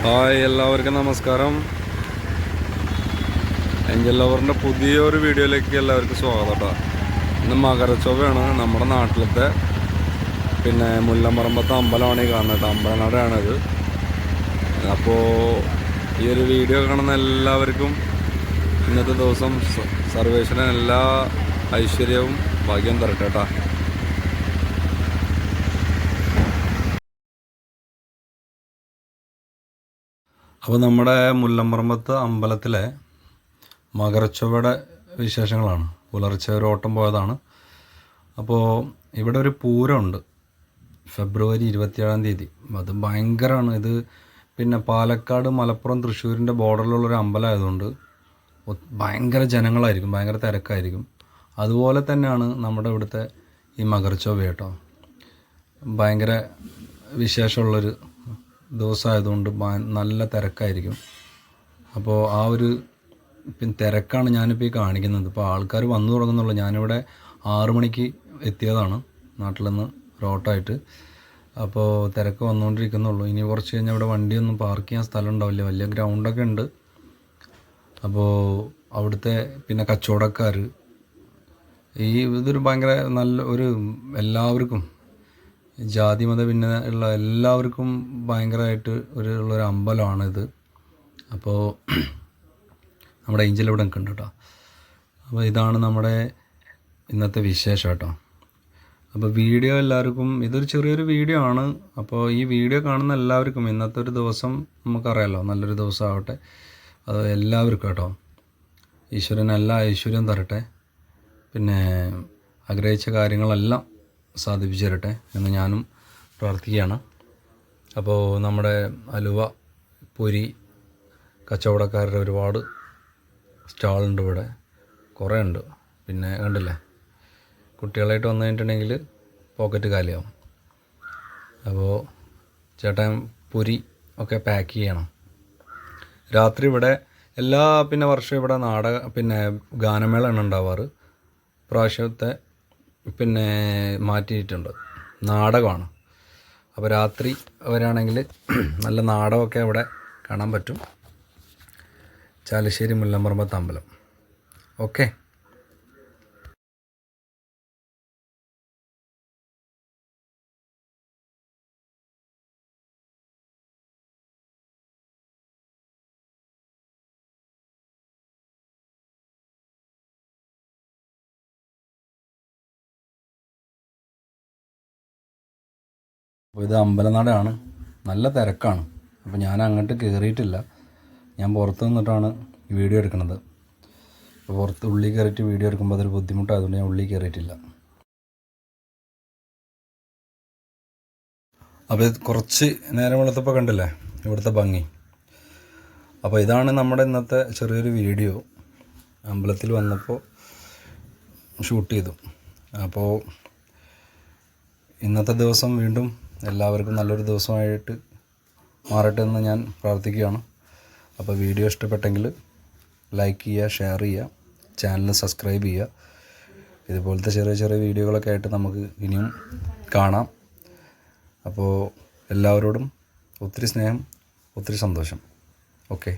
Hi എല്ലാവർക്കും നമസ്കാരം. Angel ലവറിന്റെ പുതിയൊരു വീഡിയോയിലേക്ക് എല്ലാവർക്കും സ്വാഗതം കേട്ടോ. ഇന്ന് മകരച്ചൊവ്വയാണ് നമ്മുടെ നാട്ടിലത്തെ പിന്നെ മുല്ലമറമ്പത്തെ അമ്പലമാണ് ഈ കാണുന്നത് അമ്പലനാടാണിത് അപ്പോൾ ഈ ഒരു വീഡിയോ കാണുന്ന എല്ലാവർക്കും ഇന്നത്തെ ദിവസം സർവേശ്വരൻ എല്ലാ ഐശ്വര്യവും ഭാഗ്യം തരട്ടെ കേട്ടോ. അപ്പോൾ നമ്മുടെ മുല്ലമ്പറമ്പത്ത് അമ്പലത്തിലെ മകരച്ചൊവ്വയുടെ വിശേഷങ്ങളാണ്. പുലർച്ചെ ഒരു ഓട്ടം പോയതാണ്. അപ്പോൾ ഇവിടെ ഒരു പൂരമുണ്ട്. ഫെബ്രുവരി ഇരുപത്തിയേഴാം തീയതി. അത് ഭയങ്കരമാണ് ഇത് പിന്നെ പാലക്കാട് മലപ്പുറം തൃശ്ശൂരിന്റെ ബോർഡറിലുള്ളൊരു അമ്പലമായതുകൊണ്ട് ഭയങ്കര ജനങ്ങളായിരിക്കും. ഭയങ്കര തിരക്കായിരിക്കും. അതുപോലെ തന്നെയാണ് നമ്മുടെ ഇവിടുത്തെ ഈ മകരച്ചൊവ്വ കേട്ടോ. ഭയങ്കര വിശേഷമുള്ളൊരു ദിവസമായതുകൊണ്ട് നല്ല തിരക്കായിരിക്കും. അപ്പോൾ ആ ഒരു പിന്നെ തിരക്കാണ് ഞാനിപ്പോൾ ഈ കാണിക്കുന്നത്. ഇപ്പോൾ ആൾക്കാർ വന്നു തുടങ്ങുന്നുള്ളൂ. ഞാനിവിടെ ആറു മണിക്ക് എത്തിയതാണ് നാട്ടിൽ നിന്ന് റോട്ടായിട്ട്. അപ്പോൾ തിരക്ക് വന്നുകൊണ്ടിരിക്കുന്നുള്ളൂ. ഇനി കുറച്ച് കഴിഞ്ഞാൽ ഇവിടെ വണ്ടിയൊന്നും പാർക്ക് ചെയ്യാൻ സ്ഥലം ഉണ്ടാവില്ല വലിയ ഗ്രൗണ്ടൊക്കെ ഉണ്ട്. അപ്പോൾ അവിടുത്തെ പിന്നെ കച്ചവടക്കാർ ഈ ഇതൊരു ഭയങ്കര നല്ല ഒരു എല്ലാവർക്കും ജാതി മത ഭിന്ന ഉള്ള എല്ലാവർക്കും ഭയങ്കരമായിട്ട് ഒരു ഉള്ളൊരു അമ്പലമാണിത്. അപ്പോൾ നമ്മുടെ ഏഞ്ചൽ ഇവിടെ നിൽക്കുന്നുണ്ട് കേട്ടോ. അപ്പോൾ ഇതാണ് നമ്മുടെ ഇന്നത്തെ വിശേഷം കേട്ടോ. അപ്പോൾ വീഡിയോ എല്ലാവർക്കും ഇതൊരു ചെറിയൊരു വീഡിയോ ആണ്. അപ്പോൾ ഈ വീഡിയോ കാണുന്ന എല്ലാവർക്കും ഇന്നത്തെ ഒരു ദിവസം നമുക്കറിയാലോ നല്ലൊരു ദിവസമാവട്ടെ അത് എല്ലാവർക്കും കേട്ടോ. ഈശ്വരൻ എല്ലാ ഐശ്വര്യം തരട്ടെ. പിന്നെ ആഗ്രഹിച്ച കാര്യങ്ങളെല്ലാം സാധിപ്പിച്ചു തരട്ടെ എന്ന് ഞാനും പ്രാർത്ഥിക്കുകയാണ്. അപ്പോൾ നമ്മുടെ അലുവ പൊരി കച്ചവടക്കാരുടെ ഒരുപാട് സ്റ്റാളുണ്ട് ഇവിടെ. കുറേ ഉണ്ട്. പിന്നെ കണ്ടില്ലേ? കുട്ടികളായിട്ട് വന്നു കഴിഞ്ഞിട്ടുണ്ടെങ്കിൽ പോക്കറ്റ് കാലിയാവും. അപ്പോൾ ചേട്ടൻ പൊരി ഒക്കെ പാക്ക് ചെയ്യണം. രാത്രി ഇവിടെ എല്ലാ പിന്നെ വർഷവും ഇവിടെ നാടക പിന്നെ ഗാനമേളയാണ് ഉണ്ടാവാറ്. പ്രാവശ്യത്തെ പിന്നെ മാറ്റിയിട്ടുണ്ട്. നാടകമാണ്. അപ്പോൾ രാത്രി വരാണെങ്കിൽ നല്ല നാടകമൊക്കെ അവിടെ കാണാൻ പറ്റും. ചാലശ്ശേരി മുല്ലമ്പറമ്പത്ത് അമ്പലം ഓക്കെ. അപ്പോൾ ഇത് അമ്പലനടയാണ്. നല്ല തിരക്കാണ്. അപ്പോൾ ഞാൻ അങ്ങോട്ട് കയറിയിട്ടില്ല ഞാൻ പുറത്ത് നിന്നിട്ടാണ് വീഡിയോ എടുക്കുന്നത്. അപ്പോൾ പുറത്ത് ഉള്ളിൽ കയറിയിട്ട് വീഡിയോ എടുക്കുമ്പോൾ അതൊരു ബുദ്ധിമുട്ടായതുകൊണ്ട് ഞാൻ ഉള്ളിൽ കയറിയിട്ടില്ല അപ്പോൾ കുറച്ച് നേരം വെളുത്തപ്പോൾ കണ്ടില്ലേ? ഇവിടുത്തെ ഭംഗി. അപ്പോൾ ഇതാണ് നമ്മുടെ ഇന്നത്തെ ചെറിയൊരു വീഡിയോ. അമ്പലത്തിൽ വന്നപ്പോൾ ഷൂട്ട് ചെയ്തു. അപ്പോൾ ഇന്നത്തെ ദിവസം വീണ്ടും എല്ലാവർക്കും നല്ലൊരു ദിവസമായിട്ട് മാറട്ടെ എന്ന് ഞാൻ പ്രാർത്ഥിക്കുകയാണ്. അപ്പോൾ വീഡിയോ ഇഷ്ടപ്പെട്ടെങ്കിൽ ലൈക്ക് ചെയ്യുക ഷെയർ ചെയ്യുക ചാനൽ സബ്സ്ക്രൈബ് ചെയ്യുക. ഇതുപോലത്തെ ചെറിയ ചെറിയ വീഡിയോകളൊക്കെ ആയിട്ട് നമുക്ക് ഇനിയും കാണാം. അപ്പോൾ എല്ലാവരോടും ഒത്തിരി സ്നേഹം ഒത്തിരി സന്തോഷം. ഓക്കെ.